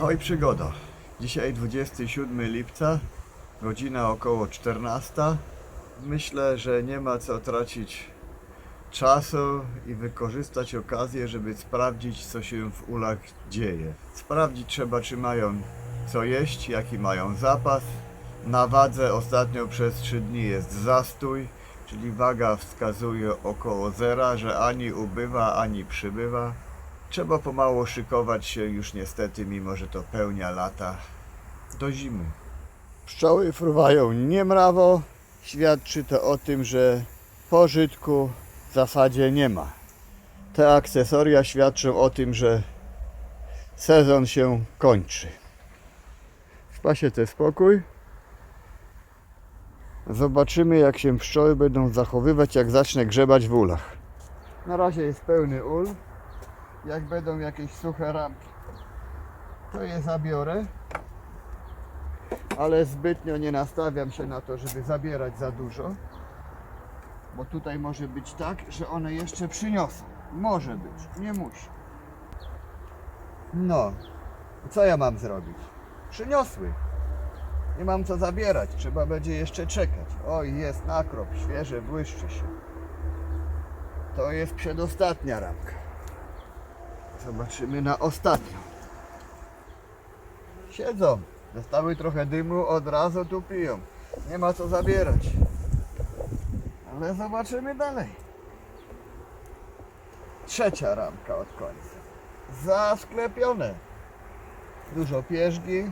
Ahoj przygoda. Dzisiaj 27 lipca, godzina około 14. Myślę, że nie ma co tracić czasu i wykorzystać okazję, żeby sprawdzić, co się w ulach dzieje. Sprawdzić trzeba, czy mają co jeść, jaki mają zapas. Na wadze ostatnio przez 3 dni jest zastój, czyli waga wskazuje około zera, że ani ubywa, ani przybywa. Trzeba pomału szykować się już niestety, mimo że to pełnia lata, do zimy. Pszczoły fruwają niemrawo. Świadczy to o tym, że pożytku w zasadzie nie ma. Te akcesoria świadczą o tym, że sezon się kończy. W pasie te spokój. Zobaczymy jak się pszczoły będą zachowywać, jak zacznę grzebać w ulach. Na razie jest pełny ul jak będą jakieś suche rampki, to je zabiorę. Ale zbytnio nie nastawiam się na to, żeby zabierać za dużo. Bo tutaj może być tak, że one jeszcze przyniosą. Może być, nie musi. No, co ja mam zrobić? Przyniosły. Nie mam co zabierać, trzeba będzie jeszcze czekać. Oj, jest nakrop, świeże, błyszczy się. To jest przedostatnia ramka. Zobaczymy na ostatnią. Siedzą. Dostały trochę dymu, od razu tu piją. Nie ma co zabierać. Ale zobaczymy dalej. Trzecia ramka od końca. Zasklepione. Dużo pierzgi.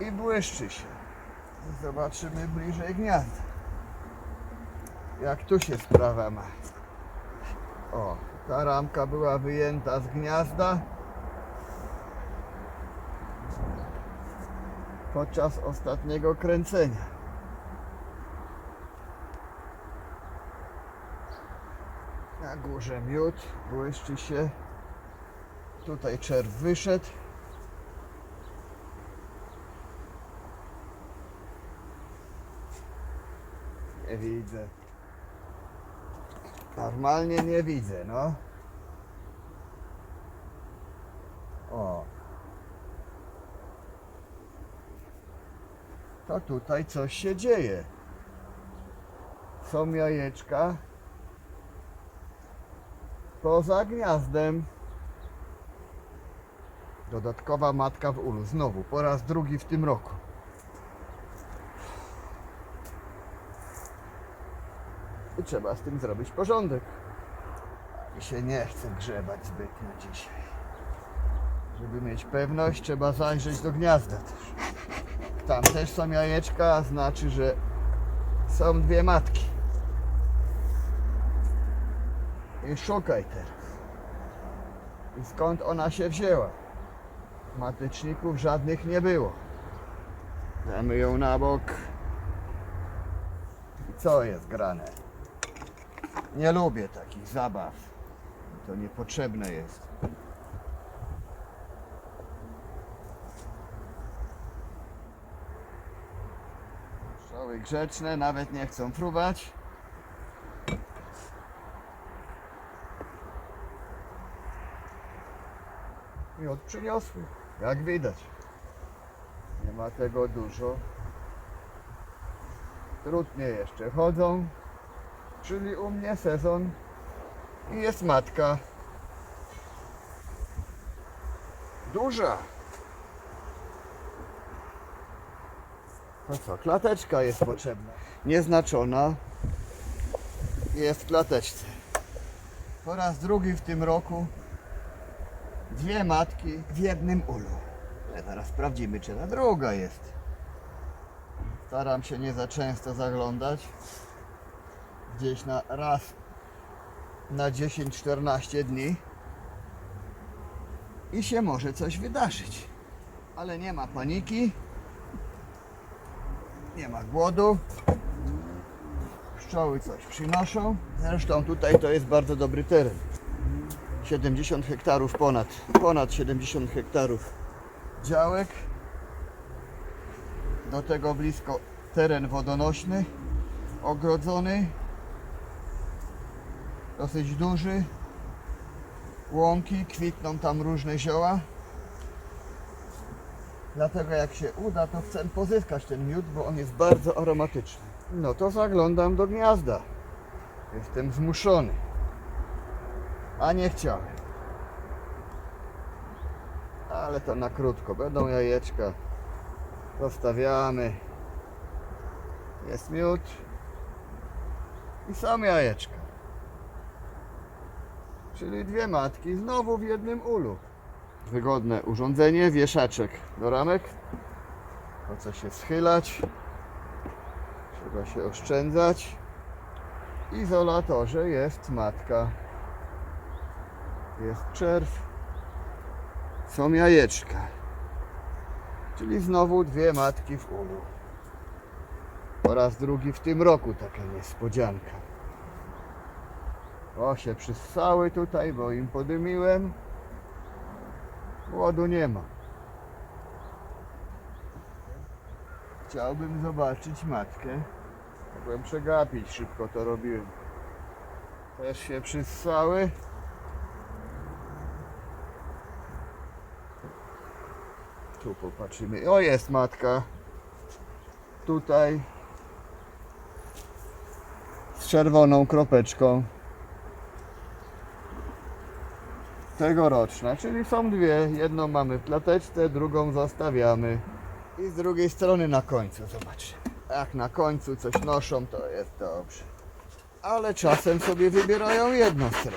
I błyszczy się. Zobaczymy bliżej gniazda. Jak tu się sprawa ma. O, ta ramka była wyjęta z gniazda podczas ostatniego kręcenia. Na górze miód, błyszczy się. Tutaj czerw wyszedł. Nie widzę. Normalnie nie widzę, no. O. To tutaj coś się dzieje. Są jajeczka poza gniazdem. Dodatkowa matka w ulu. Znowu, po raz drugi w tym roku. I trzeba z tym zrobić porządek. I się nie chce grzebać zbytnio dzisiaj. Żeby mieć pewność, trzeba zajrzeć do gniazda też. Tam też są jajeczka, a znaczy, że są dwie matki. I szukaj teraz. I skąd ona się wzięła? Matyczników żadnych nie było. Damy ją na bok. I co jest grane? Nie lubię takich zabaw. To niepotrzebne jest. Pszczoły grzeczne, nawet nie chcą fruwać. Miód przyniosły, jak widać. Nie ma tego dużo. Trudnie jeszcze chodzą czyli u mnie sezon i jest matka. Duża. No co, klateczka jest potrzebna. Nieznaczona. Jest w klateczce. Po raz drugi w tym roku dwie matki w jednym ulu. Ale zaraz sprawdzimy, czy ta druga jest. Staram się nie za często zaglądać gdzieś na raz na 10-14 dni i się może coś wydarzyć. Ale nie ma paniki, nie ma głodu. Pszczoły coś przynoszą. Zresztą tutaj to jest bardzo dobry teren. 70 hektarów ponad, ponad 70 hektarów działek. Do tego blisko teren wodonośny, ogrodzony dosyć duży. łąki, kwitną tam różne zioła. Dlatego jak się uda, to chcę pozyskać ten miód, bo on jest bardzo aromatyczny. No to zaglądam do gniazda. Jestem zmuszony. A nie chciałem. Ale to na krótko. Będą jajeczka. Zostawiamy. Jest miód. I są jajeczka. Czyli dwie matki znowu w jednym ulu. Wygodne urządzenie, wieszaczek do ramek. Po co się schylać. Trzeba się oszczędzać. Izolatorze jest matka. Jest czerw. Są jajeczka. Czyli znowu dwie matki w ulu. Po raz drugi w tym roku taka niespodzianka. O, się przyssały tutaj, bo im podymiłem. Głodu nie ma. Chciałbym zobaczyć matkę. Mogłem przegapić, szybko to robiłem. Też się przyssały. Tu popatrzymy. O, jest matka. Tutaj. Z czerwoną kropeczką. Tegoroczna, czyli są dwie. Jedną mamy w plateczce, drugą zostawiamy. I z drugiej strony na końcu, zobaczcie. Jak na końcu coś noszą, to jest dobrze. Ale czasem sobie wybierają jedną stronę.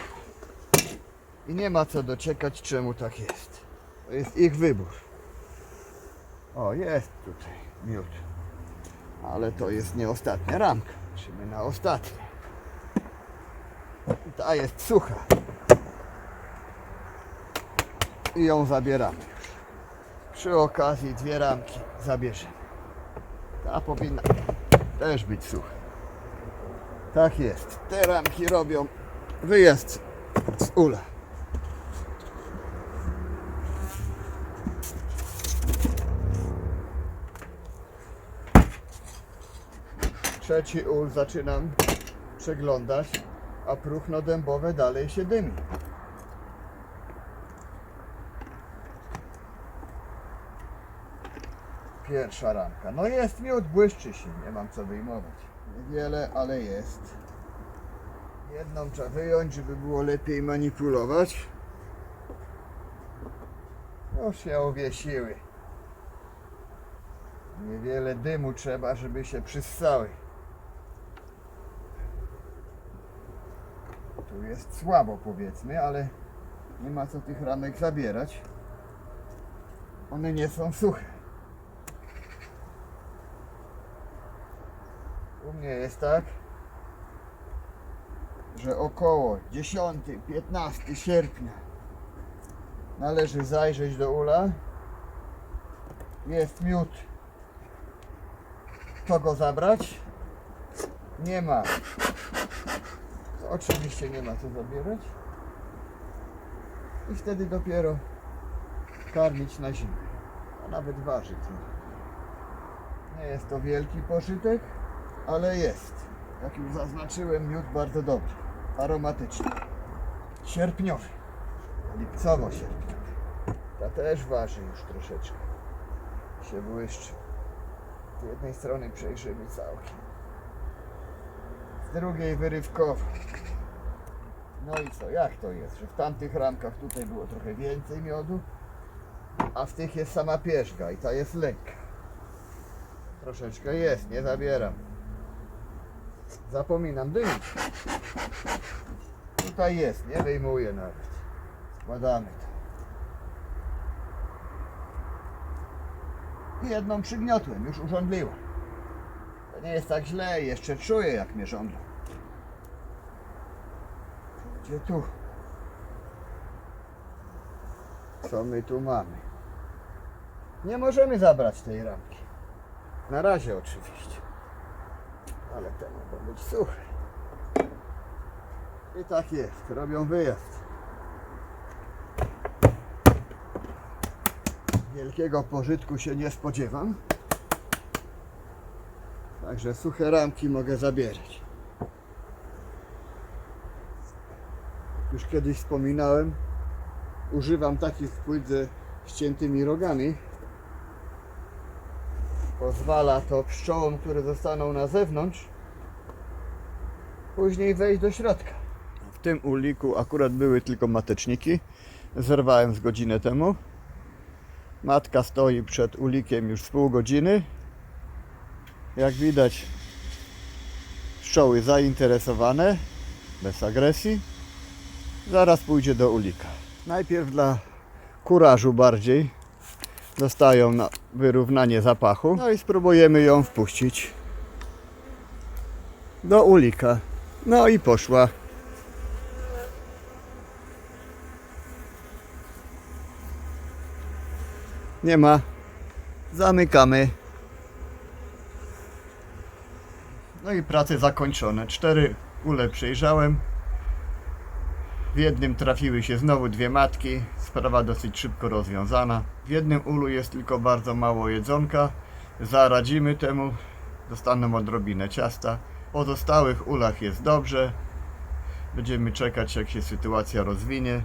I nie ma co dociekać, czemu tak jest. To jest ich wybór. O, jest tutaj miód. Ale to jest nie ostatnia ramka. Patrzymy na ostatnią. Ta jest sucha. I ją zabieramy już. Przy okazji dwie ramki zabierzemy. Ta powinna też być sucha. Tak jest. Te ramki robią wyjazd z ula. Trzeci ul zaczynam przeglądać, a próchno dębowe dalej się dymi. Pierwsza ramka. No jest miód, błyszczy się, nie mam co wyjmować. Niewiele, ale jest. Jedną trzeba wyjąć, żeby było lepiej manipulować. Już się uwiesiły. Niewiele dymu trzeba, żeby się przyssały. Tu jest słabo powiedzmy, ale nie ma co tych ramek zabierać. One nie są suche. U mnie jest tak, że około 10-15 sierpnia należy zajrzeć do ula. Jest miód. Kogo zabrać? Nie ma. Oczywiście nie ma co zabierać. I wtedy dopiero karmić na zimę. A nawet waży trochę. Nie jest to wielki pożytek, ale jest. Jak już zaznaczyłem, miód bardzo dobry. Aromatyczny. Sierpniowy. Lipcowo-sierpniowy. Ta też waży już troszeczkę. Się błyszczy. Z jednej strony przejrzymy całkiem. Z drugiej wyrywkowo. No i co, jak to jest, że w tamtych ramkach tutaj było trochę więcej miodu, a w tych jest sama pierzga i ta jest lekka. Troszeczkę jest, nie zabieram. Zapominam dymić. Tutaj jest, nie wyjmuję nawet. Składamy to. I jedną przygniotłem, już urządliła. To nie jest tak źle, jeszcze czuję jak mnie żądlą. Gdzie tu? Co my tu mamy? Nie możemy zabrać tej ramki. Na razie oczywiście. Ale te mogą być suche. I tak jest, robią wyjazd. Wielkiego pożytku się nie spodziewam. Także suche ramki mogę zabierać. Już kiedyś wspominałem, używam takich płyt ze ściętymi rogami. Pozwala to pszczołom, które zostaną na zewnątrz, później wejść do środka. W tym uliku akurat były tylko mateczniki. Zerwałem z godzinę temu. Matka stoi przed ulikiem już z pół godziny. Jak widać, pszczoły zainteresowane, bez agresji. Zaraz pójdzie do ulika. Najpierw dla kurażu bardziej dostają na wyrównanie zapachu. No i spróbujemy ją wpuścić do ulika. No i poszła. Nie ma. Zamykamy. No i prace zakończone. Cztery ule przejrzałem. W jednym trafiły się znowu dwie matki. Sprawa dosyć szybko rozwiązana. W jednym ulu jest tylko bardzo mało jedzonka. Zaradzimy temu. Dostaną odrobinę ciasta. W pozostałych ulach jest dobrze. Będziemy czekać jak się sytuacja rozwinie.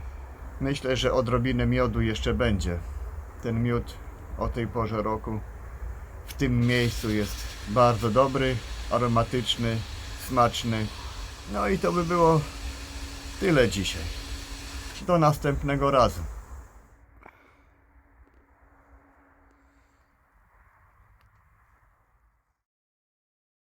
Myślę, że odrobinę miodu jeszcze będzie. Ten miód o tej porze roku w tym miejscu jest bardzo dobry, aromatyczny, smaczny. No i to by było tyle dzisiaj. Do następnego razu.